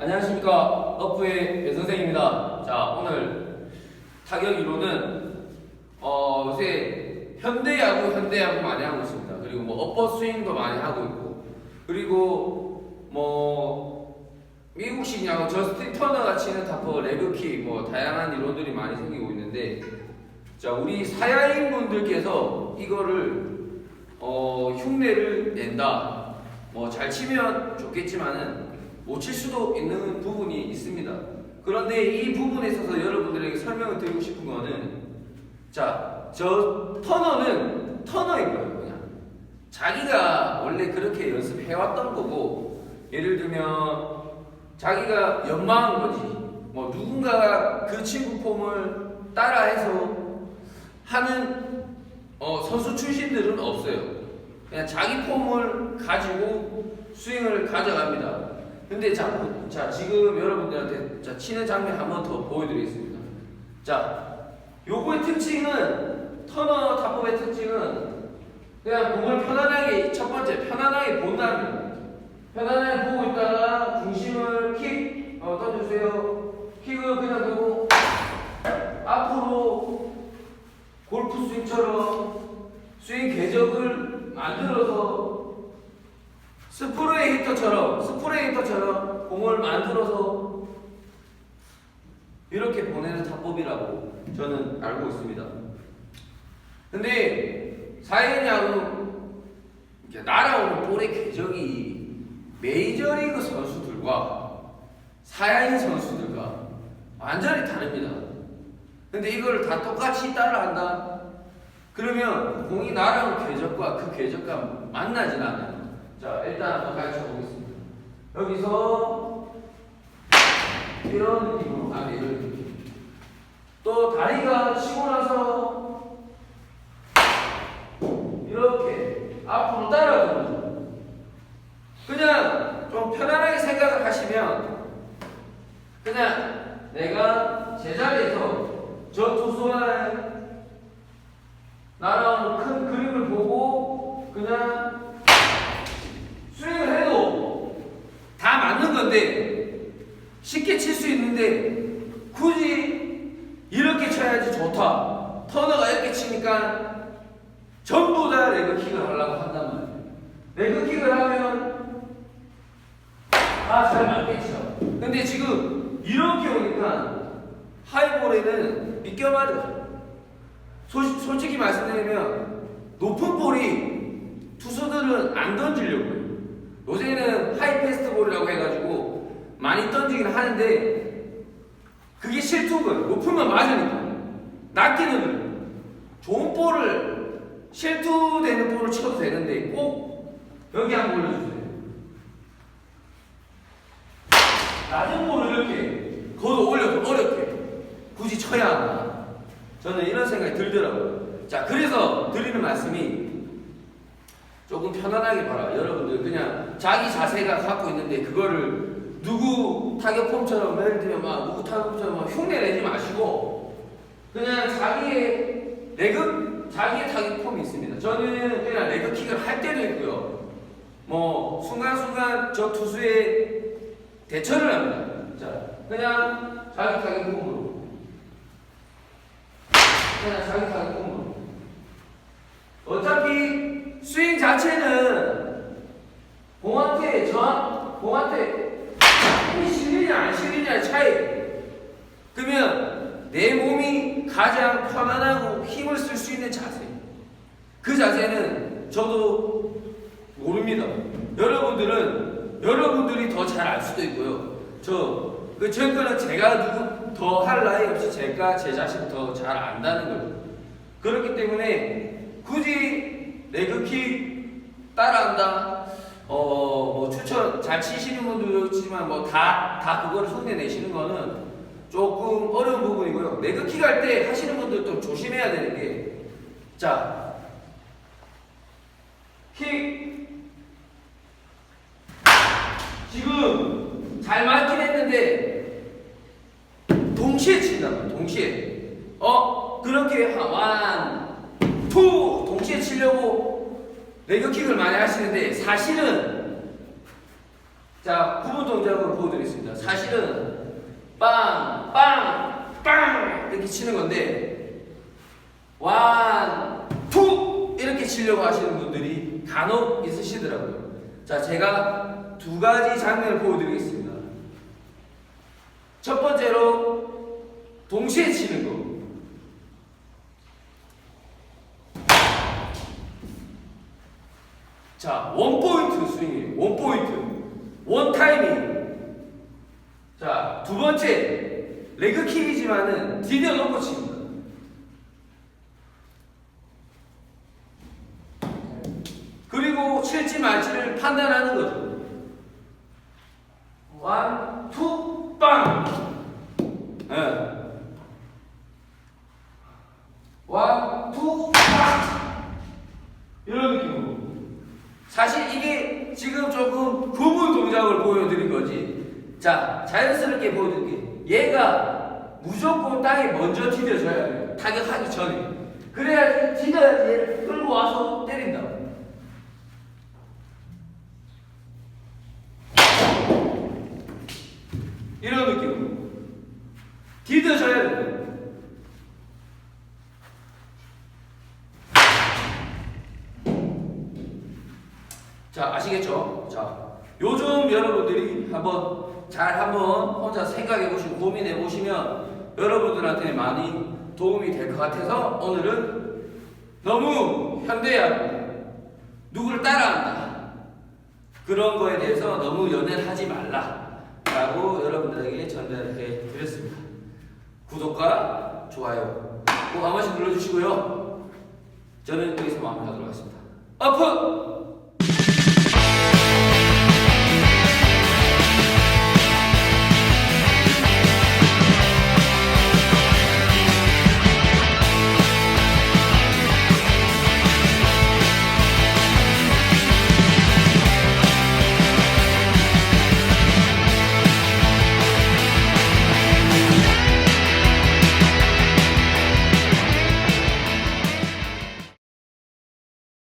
안녕하십니까 어프의 배 선생입니다. 자 오늘 타격 이론은 어, 요새 현대 야구 현대 야구 많이 하고 있습니다. 그리고 뭐 어퍼 스윙도 많이 하고 있고 그리고 뭐 미국식 야구 저스틴 터너가 치는 타퍼 레그킥 뭐 다양한 이론들이 많이 생기고 있는데 자 우리 사야인 분들께서 이거를 어, 흉내를 낸다. 뭐 잘 치면 좋겠지만은 못칠 수도 있는 부분이 있습니다. 그런데 이 부분에 있어서 여러분들에게 설명을 드리고 싶은 거는 자, 저 터너는 터너인 거예요, 그냥. 자기가 원래 그렇게 연습해왔던 거고, 예를 들면 자기가 연마한 거지. 뭐 누군가가 그 친구 폼을 따라해서 하는 어, 선수 출신들은 없어요. 그냥 자기 폼을 가지고 스윙을 가져갑니다. 근데 자, 자 지금 여러분들한테 자, 치는 장면 한 번 더 보여드리겠습니다. 자, 요거의 특징은 터너 타법의 특징은 그냥 공을 편안하게 첫 번째 편안하게 본다는. 편안하게 보고 있다가 중심을 킥 어, 던져주세요. 킥을 그냥 두고 앞으로 골프 스윙처럼 스윙 궤적을 만들어서 스프레이 히터처럼 스프레이 히터처럼 공을 만들어서 이렇게 보내는 타법이라고 저는 알고 있습니다. 근데 사회냐고 이렇게 날아오는 볼의 궤적이 메이저리그 선수들과 사야인 선수들과 완전히 다릅니다. 근데 이걸 다 똑같이 따라한다? 그러면 공이 날아오는 궤적과 그 궤적과 만나진 않아요. 자, 일단 한번 가르쳐 보겠습니다. 여기서 이런 느낌으로 가면 이런 느낌. 또 다리가 치고 나서 이렇게 앞으로 따라오는 그냥 좀 편안하게 생각을 하시면 그냥 내가 제자리에서 저 투수와 날아오는 큰 그림을 보고 그냥 스윙을 해도 다 맞는 건데 쉽게 칠 수 있는데 굳이 이렇게 쳐야지 좋다. 터너가 이렇게 치니까 전부 다 레그킥을 하려고 한단 말이에요. 레그킥을 하면 다잘 맞겠죠. 근데 지금 이렇게 오니까 하이볼에는 믿겨 맞아요. 소, 솔직히 말씀드리면 높은 볼이 투수들은 안 던지려고 해요. 요새는 하이 패스트 볼이라고 해가지고 많이 던지긴 하는데 그게 실투는 높으면 맞으니까 낮게는 좋은 볼을 실투되는 볼을 쳐도 되는데 꼭 여기 한번 올려주세요. 낮은 볼을 이렇게 걷어 올려서 어렵게 굳이 쳐야 하나 저는 이런 생각이 들더라고요. 자 그래서 드리는 말씀이 조금 편안하게 봐라. 여러분들 그냥 자기 자세가 갖고 있는데 그거를 누구 타격폼처럼 예를 들면 막 누구 타격폼처럼 막 흉내 내지 마시고 그냥 자기의 레그 자기의 타격폼이 있습니다. 저는 그냥 레그킥을 할 때도 있고요. 뭐 순간순간 저 투수의 대처를 합니다. 자 그냥 자기 타격폼으로 그냥 자기 타격폼으로 어차피 스윙 자체는 공한테 저 공한테 힘이 실리냐 안 실리냐의 차이. 그러면 내 몸이 가장 편안하고 힘을 쓸 수 있는 자세. 그 자세는 저도 모릅니다. 여러분들이 더 잘 알 수도 있고요. 저그 저거는 제가 누구 더할 나위 없이 제가 제 자신 더 잘 안다는 거죠. 그렇기 때문에 굳이 레그킥 따라한다. 어, 뭐 추천 잘 치시는 분도 있지만 뭐 다 다 그거를 손내 내시는 거는 조금 어려운 부분이고요. 레그킥 할 때 하시는 분들도 조심해야 되는 게 자, 킥 지금 잘 맞긴 했는데 동시에 친다고 동시에 어 그렇게 완투 동시에 치려고 레그킥을 많이 하시는데 사실은 자 자, 구분 동작으로 보여드리겠습니다. 사실은 빵, 빵, 빵 이렇게 치는 건데 완, 투 이렇게 치려고 하시는 분들이 간혹 있으시더라고요. 자, 제가 두 가지 장면을 보여드리겠습니다. 첫 번째로 동시에 치는 거. 자, 원 포인트 스윙이에요. 원 포인트. 원 타이밍. 자, 두 번째. 레그 킥이지만은 디뎌 놓고 칩니다. 그리고 칠지 말지를 판단하는 거죠. 원, 투, 빵. 예. 원, 투, 빵. 이런 느낌으로. 사실 이게 지금 조금 구분 동작을 보여드린 거지. 자, 자연스럽게 보여드릴게. 얘가 무조건 땅에 먼저 디뎌져야 돼요. 타격하기 전에. 그래야지 디뎌야지 얘를 끌고 와서 때린다. 이런 느낌으로. 디뎌져야 돼요. 자, 아시겠죠? 자, 요즘 여러분들이 한번 잘 한번 혼자 생각해 보시고 고민해 보시면 여러분들한테 많이 도움이 될 것 같아서 오늘은 너무 현대야구 누구를 따라한다 그런 거에 대해서 너무 연연하지 말라 라고 여러분들에게 전달해 드렸습니다. 구독과 좋아요 꼭한 번씩 눌러주시고요. 저는 여기서 마무리하도록 하겠습니다. 어프!